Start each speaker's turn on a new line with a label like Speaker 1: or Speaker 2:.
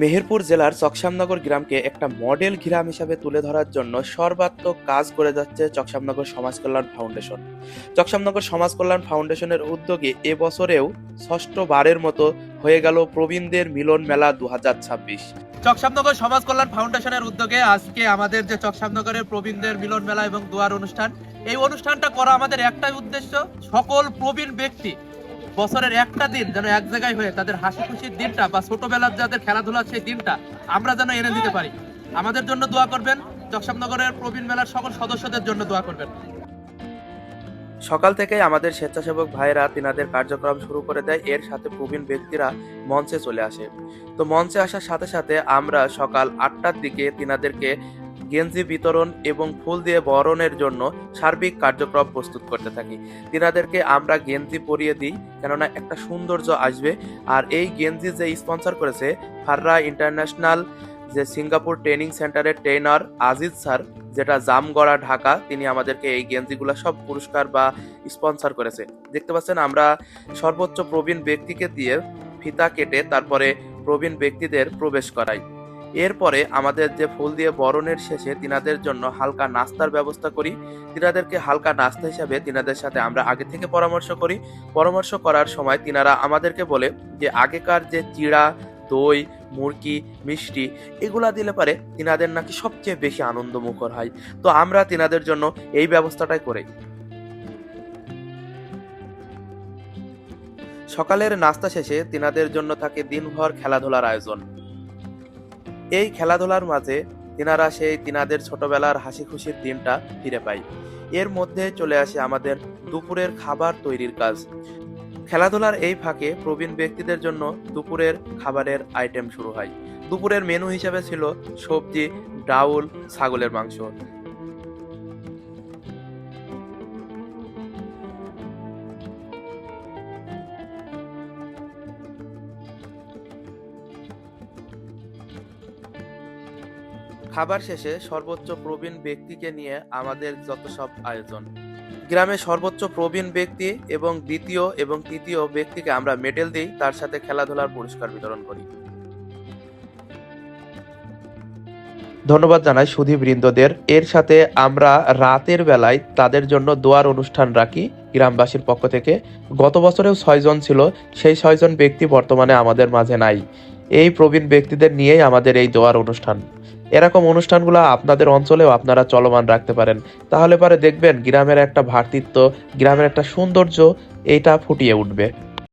Speaker 1: মেহেরপুর জেলার চকশামনগর গ্রামকে একটা মডেল গ্রাম হিসাবে তুলে ধরার জন্য সর্বাত্মক কাজ করে যাচ্ছে চকশামনগর সমাজ কল্যাণ ফাউন্ডেশন। চকশামনগর সমাজ কল্যাণ ফাউন্ডেশনের উদ্যোগে এবছরেও ষষ্ঠ বারের মতো হয়ে গেল প্রবীণদের মিলন মেলা দু হাজার ছাব্বিশ। চকশামনগর সমাজ কল্যাণ ফাউন্ডেশনের উদ্যোগে আজকে আমাদের যে চকশামনগরের প্রবীণদের মিলন মেলা এবং দুয়ার অনুষ্ঠান, এই অনুষ্ঠানটা করা আমাদের একটাই উদ্দেশ্য, সকল প্রবীণ ব্যক্তি বছরের একটা দিন যেন এক জায়গায় হয়ে তাদের হাসি খুশির দিনটা বা ছোটবেলার যাদের খেলাধুলার সেই দিনটা আমরা যেন এনে দিতে পারি। আমাদের জন্য দোয়া করবেন। চকশামনগরের প্রবীণ মেলার সকল সদস্যদের জন্য দোয়া করবেন। সকাল থেকেই আমাদের স্বেচ্ছাসেবক ভাইরা তিনাদের কার্যক্রম শুরু করে দেয়। এর সাথে প্রবীণ ব্যক্তিরা মঞ্চে চলে আসে। তো মঞ্চে আসার সাথে সাথে আমরা সকাল আটটার দিকে তিনাদেরকে গেঞ্জি বিতরণ এবং ফুল দিয়ে বরণের জন্য সার্বিক কার্যক্রম প্রস্তুত করতে থাকি। তিনাদেরকে আমরা গেঞ্জি পরিয়ে দিই, কেননা একটা সৌন্দর্য আসবে। আর এই গেঞ্জি যে স্পন্সর করেছে, ফাররা ইন্টারন্যাশনাল যে সিঙ্গাপুর ট্রেনিং সেন্টারের ট্রেনার আজিজ স্যার, যেটা জামগড়া, ঢাকা, তিনি আমাদেরকে এই গেঞ্জিগুলো সব পুরস্কার বা স্পন্সর করেছে। দেখতে পাচ্ছেন, আমরা সর্বোচ্চ প্রবীণ ব্যক্তিকে দিয়ে ফিতা কেটে তারপরে প্রবীণ ব্যক্তিদের প্রবেশ করাই। এরপরে আমাদের যে ফুল দিয়ে বরণের শেষে তিনাদের জন্য হালকা নাস্তার ব্যবস্থা করি। তিনাদেরকে হালকা নাস্তা হিসাবে তিনাদের সাথে আমরা আগে থেকে পরামর্শ করি। পরামর্শ করার সময় তিনারা আমাদেরকে বলে যে আগেকার যে চিড়া, দই, মুরগি, মিষ্টি এগুলা দিলে পারে তিনাদের নাকি সবচেয়ে বেশি আনন্দ মুখর হয়। তো আমরা তিনাদের জন্য এই ব্যবস্থাটাই করি সকালের নাস্তা শেষে তিনাদের জন্য থাকে দিনভর খেলাধুলার আয়োজন। এই খেলাধুলার মাঝে তিনারা সেই তিনাদের ছোটবেলার হাসি খুশির দিনটা ফিরে পায়। এর মধ্যে চলে আসে আমাদের দুপুরের খাবার তৈরির কাজ। খেলাধুলার এই ফাঁকে প্রবীণ ব্যক্তিদের জন্য দুপুরের খাবারের আইটেম শুরু হয়। দুপুরের মেনু হিসাবে ছিল সবজি, ডাউল, ছাগলের মাংস। খাবার শেষে সর্বোচ্চ প্রবীণ ব্যক্তিকে নিয়ে আমাদের যত সব আয়োজন। গ্রামে সর্বোচ্চ প্রবীণ ব্যক্তি এবং দ্বিতীয় এবং তৃতীয় ব্যক্তিকে আমরা মেডেল দিই, তার সাথে খেলাধুলার পুরস্কার বিতরণ করি। ধন্যবাদ জানাই সুধী বৃন্দদের। এর সাথে আমরা রাতের বেলায় তাদের জন্য দোয়ার অনুষ্ঠান রাখি গ্রামবাসীর পক্ষ থেকে। গত বছরেও ছয়জন ছিল, সেই ছয়জন ব্যক্তি বর্তমানে আমাদের মাঝে নাই। এই প্রবীণ ব্যক্তিদের নিয়েই আমাদের এই দোয়ার অনুষ্ঠান। এরকম অনুষ্ঠানগুলো আপনাদের অঞ্চলেও আপনারা চলমান রাখতে পারেন। তাহলে পরে দেখবেন গ্রামের একটা ভ্রাতৃত্ব গ্রামের একটা সৌন্দর্য, এইটা ফুটিয়ে উঠবে।